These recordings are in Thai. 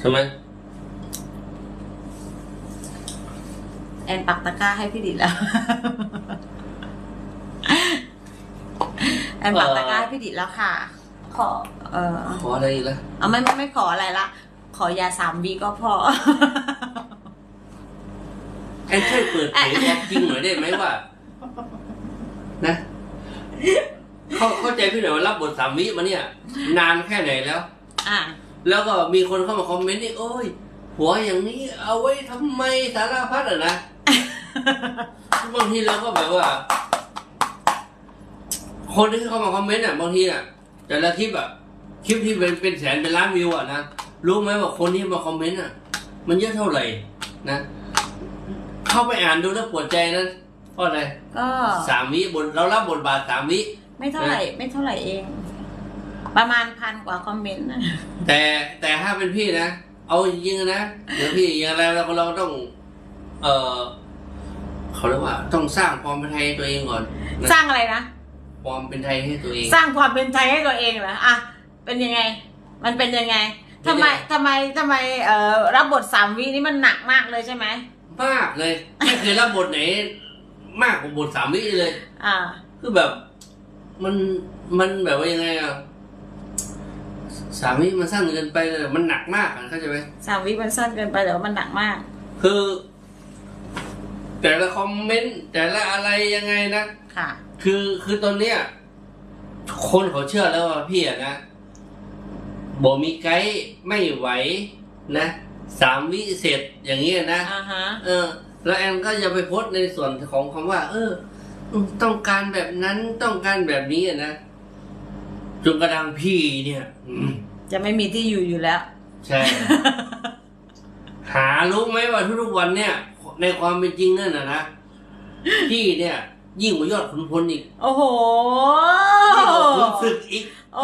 ใช่ไหมแอนปักตะกร้าให้พี่ดิดแล้ว แอนปักตะกร้าให้พี่ดิดแล้วค่ะ ขอ เออขออะไรอีกละเอาไม่ไม่ไม่ขออะไรละ ขอยาสามวีก็พอไอ้ช่วยเปิดเผยความจริงหน่อยได้ไหมว่า นะเข้าเข้าใจพี่หน่อยว่ารับบทสามวิมาเนี่ย นานแค่ไหนแล้ว อะ แล้วก็มีคนเข้ามาคอมเมนต์นี่โอ้ย หัวอย่างนี้เอาไว้ทำไมสารพัดอะนะบางทีเราก็แบบว่า คนที่เข้ามาคอมเมนต์อะบางทีอะ แต่ละคลิปอะคลิปที่เป็นเป็นแสนเป็นล้านวิวอะนะรู้ไหมว่าคนที่มาคอมเมนต์อะ มันเยอะเท่าไหร่นะเข้าไปอ่านดูแล้วปวดใจนะเพราะอะไรก็สามวิบทเรารับบทบาทสามวิไม่เท่าไหร่ ไม่เท่าไหร่เอง ประมาณพันกว่าคอมเมนต์นะแต่แต่ถ้าเป็นพี่นะ เอาจริงๆนะเดี๋ยวพี่อย่างไรเราก็เราต้อง เออเขาเรียกว่า ต้องสร้างความเป็นไทยให้ตัวเองก่อนนะสร้างอะไรนะความเป็นไทยให้ตัวเอง สร้างความเป็นไทยให้ตัวเองเหรออะเป็นยังไง มันเป็นยังไงทำไมทำไมทำไมเอ่อรับบทสามวินี่มันหนักมากเลยใช่ไหมมากเลยไม่เคยรับบทไหน มากกว่าบทสามวิเลย อ่า คือแบบ มันมันแบบว่ายังไงอะ สามวิมันสั้นเกินไปเลยมันหนักมากอะเข้าใจไหมสามวิมันสั้นเกินไปแต่ว่ามันหนักมาก คือ แต่ละคอมเมนต์แต่ละอะไรยังไงนะค่ะ คือคือตอนเนี้ยคนเขาเชื่อแล้วว่าพี่อะนะบอมีไกด์ไม่ไหวนะสามวิเสร็จอย่างเงี้ยนะอ่าฮะเออ แล้วแอนก็จะไปโพสต์ในส่วนของคำว่า เอออืมต้องการแบบนั้นต้องการแบบนี้อะนะจนกระทั่งพี่เนี่ยอืม จะไม่มีที่อยู่อยู่แล้ว ใช่ หารู้ไหมว่าทุกๆวันเนี่ย ในความเป็นจริงนั่นนะนะพี่เนี่ย ยิ่งกว่ายอดขุนพลอีก โอ้โหยิ่งกว่าขุนศึกอีกโอ้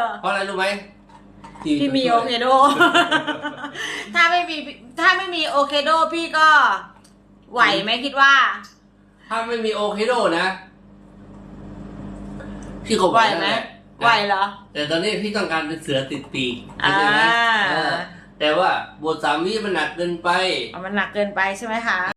นะเพราะอะไรรู้ไหมพี่มีโอเคโด ถ้าไม่มีถ้าไม่มีโอเคโดพี่ก็ ไหวไหมคิดว่า ถ้าไม่มีโอเคโดนะพี่ก็ไหวไหมนั่นแะ ไหวเหรอ แต่ตอนนี้พี่ต้องการเป็นเสือติดปีกอ่าเข้าใจไหมเออแต่ว่าบทสามวิมันหนักเกินไปเอามันหนักเกินไปใช่ไหมคะ